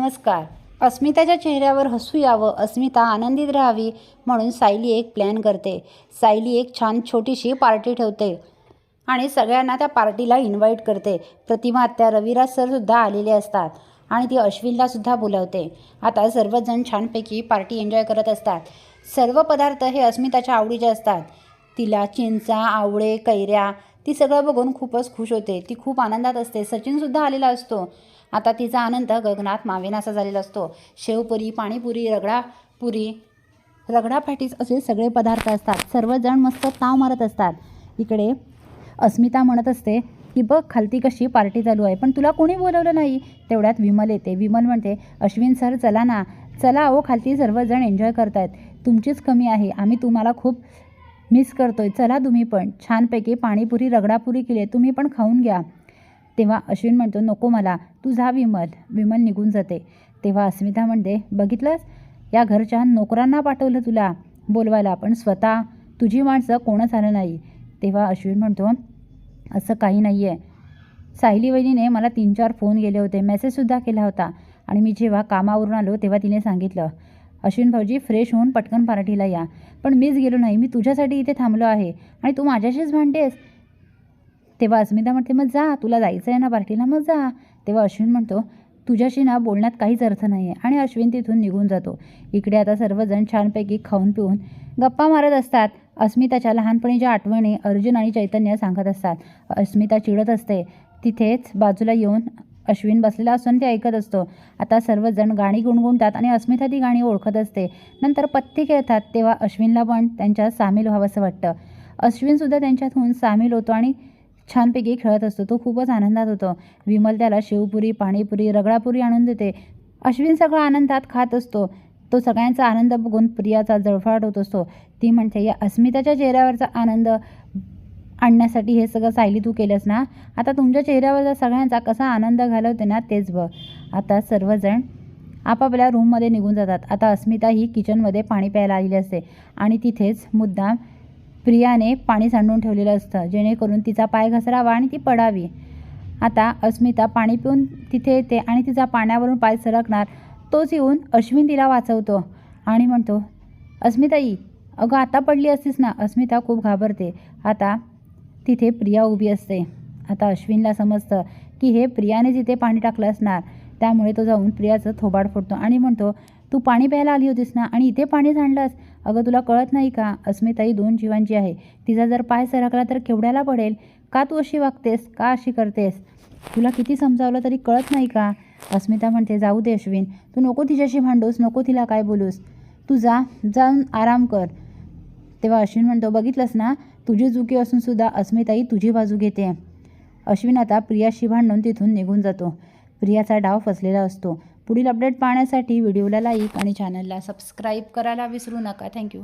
नमस्कार. अस्मिताच्या चेहऱ्यावर हसू यावं अस्मिता आनंदित राहावी म्हणून सायली एक प्लॅन करते. सायली एक छान छोटीशी पार्टी ठेवते आणि सगळ्यांना त्या पार्टीला इन्व्हाइट करते. प्रतिमा त्या रविराज सरसुद्धा आलेले असतात आणि ती अश्विनलासुद्धा बोलावते. आता सर्वजण छानपैकी पार्टी एन्जॉय करत असतात. सर्व पदार्थ हे अस्मिताच्या आवडीचे असतात. तिला चिंचा आवळे कैऱ्या ती सगळं बघून खूपच खुश होते. ती खूप आनंदात असते. सचिनसुद्धा आलेला असतो. आता तिचा आनंद गगनात मावेनासा झालेला असतो. शेवपुरी पाणीपुरी रगडापुरी रगडा पॅटीस असे सगळे पदार्थ असतात. सर्वजण मस्त ताव मारत असतात. इकडे अस्मिता म्हणत असते की बघ खालती कशी पार्टी चालू आहे. पण तुला कोणी बोलवलं नाही? तेवढ्यात विमल येते. विमल म्हणते अश्विन सर चला ना. चला अहो खालती सर्वजण एन्जॉय करतायत. तुमचीच कमी आहे. आम्ही तुम्हाला खूप मिस करतोय चला तुम्ही पण. छानपैकी पाणीपुरी रगडापुरी केली आहे तुम्ही पण खाऊन घ्या. तेव्हा अश्विन म्हणतो नको मला तू जा विमल. विमल निघून जाते. तेव्हा अस्मिता म्हणते बघितलंस? या घरच्या नोकरांना पाठवलं तुला बोलवायला पण स्वतः तुझी माणसं कोणच आलं नाही. तेव्हा अश्विन म्हणतो असं काही नाही आहे सायली वहिनीने मला तीन चार फोन गेले होते मेसेजसुद्धा केला होता आणि मी जेव्हा कामावरून आलो तेव्हा तिने सांगितलं अश्विन भाऊजी फ्रेश होऊन पटकन पार्टीला या. पण मीच गेलो नाही. मी तुझ्यासाठी इथे थांबलो आहे. आणि तू माझ्याशीच भांडतेस? तेव्हा अस्मिता म्हणते मग जा. तुला जायचं आहे ना पार्टीला? मग जा. तेव्हा अश्विन म्हणतो तुझ्याशी ना बोलण्यात काहीच अर्थ नाही आहे आणि अश्विन तिथून निघून जातो. इकडे आता सर्वजण छानपैकी खाऊन पिऊन गप्पा मारत असतात. अस्मिताच्या लहानपणीच्या आठवणी अर्जुन आणि चैतन्य सांगत असतात. अस्मिता चिडत असते. तिथेच बाजूला येऊन अश्विन बसलेला असून ते ऐकत असतो. आता सर्वजण गाणी गुणगुणतात आणि अस्मिता ती गाणी ओळखत असते. नंतर पत्ते खेळतात तेव्हा अश्विनला पण त्यांच्यात सामील व्हावंसं वाटतं. अश्विनसुद्धा त्यांच्यातून सामील होतो आणि छानपैकी खेळत असतो. तो खूपच आनंदात होतो. विमल त्याला शेवपुरी पाणीपुरी रगडापुरी आणून देते. अश्विन सगळा आनंदात खात असतो. तो सगळ्यांचा आनंद बघून प्रियाचा जळफाट होत असतो. ती म्हणते या अस्मिताच्या चेहऱ्यावरचा आनंद आणण्यासाठी हे सगळं सायली तू केलंस ना? आता तुमच्या चेहऱ्यावरचा सगळ्यांचा कसा आनंद घालवते ना तेच बघ. आता सर्वजण आपापल्या रूममध्ये निघून जातात. आता अस्मिता ही किचनमध्ये पाणी प्यायला आलेली असते. आणि तिथेच मुद्दाम प्रियाने पाणी सांडून ठेवलेलं असतं जेणेकरून तिचा पाय घसरावा आणि ती पडावी. आता अस्मिता पाणी पिऊन तिथे येते आणि तिचा पाण्यावरून पाय सरकणार. तोच येऊन अश्विन तिला वाचवतो आणि म्हणतो अस्मिताई अगं आता पडली असतीस ना? अस्मिता खूप घाबरते. आता तिथे प्रिया उभी असते. आता अश्विनला समजतं की हे प्रियाने जिथे पाणी टाकलं असणार त्यामुळे तो जाऊन प्रियाचं थोबाड फोडतो आणि म्हणतो तू पाणी प्यायला आली होतीस ना आणि इथे पाणी सांडलंस अगं तुला कळत नाही का? अस्मिताई दोन जीवांची आहे. तिचा जर पाय सरकला तर केवढ्याला पडेल? का तू अशी वागतेस? का अशी करतेस? तुला किती समजावलं तरी कळत नाही का? अस्मिता म्हणते जाऊ दे अश्विन. तू नको तिच्याशी भांडूस नको तिला काय बोलूस. तू जा जाऊन आराम कर. तेव्हा अश्विन म्हणतो बघितलंस ना तुझी चुकी असून सुद्धा अस्मिताई तुझी बाजू घेते. अश्विन आता प्रियाशी भांडून तिथून निघून जातो. प्रियाचा डाव फसलेला असतो. पुढील अपडेट पाहण्यासाठी व्हिडिओला लाईक आणि चॅनलला सबस्क्राईब करायला विसरू नका. थँक्यू